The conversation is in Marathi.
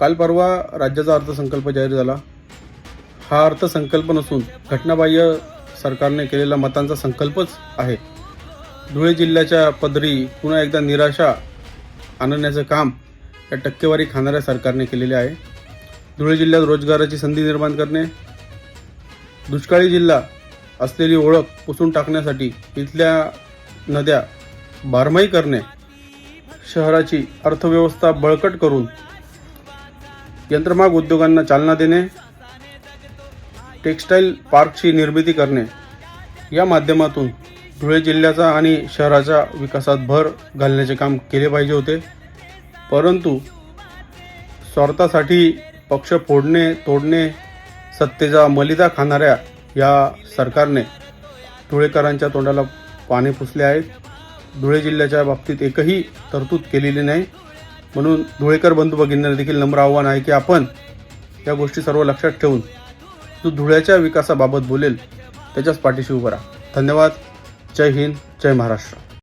काल परवा राज्याचा अर्थसंकल्प जाहीर झाला. हा अर्थसंकल्प नसून घटनाबाह्य सरकारने केलेला मतांचा संकल्पच आहे. धुळे जिल्ह्याच्या पदरी पुन्हा एकदा निराशा आणण्याचं काम या टक्केवारी खाणाऱ्या सरकारने केलेले आहे. धुळे जिल्ह्यात रोजगाराची संधी निर्माण करणे दुष्काळी जिल्हा असलेली ओळख पुसून टाकण्यासाठी इथल्या नद्या बारमाही करणे शहराची अर्थव्यवस्था बळकट करून यंत्रमाग उद्योगांना चालना देणे टेक्स्टाईल पार्कची निर्मिती करणे या माध्यमातून धुळे जिल्ह्याचा आणि शहराच्या विकासात भर घालण्याचे काम केले पाहिजे होते. परंतु स्वार्थासाठी पक्ष फोडणे तोडणे सत्तेचा मलिदा खाणाऱ्या या सरकारने धुळेकरांच्या तोंडाला पाणी पुसले आहेत. धुळे जिल्ह्याच्या बाबतीत एकही तरतूद केलेली नाही. म्हणून धुळेकर बंधू भगिनींना देखील नम्र आव्हान आहे की आपण या गोष्टी सर्व लक्षात ठेवून जो धुळ्याच्या विकासाबाबत बोलेल त्याच्याच पाठीशी उभं राहा. धन्यवाद. जय हिंद. जय महाराष्ट्र.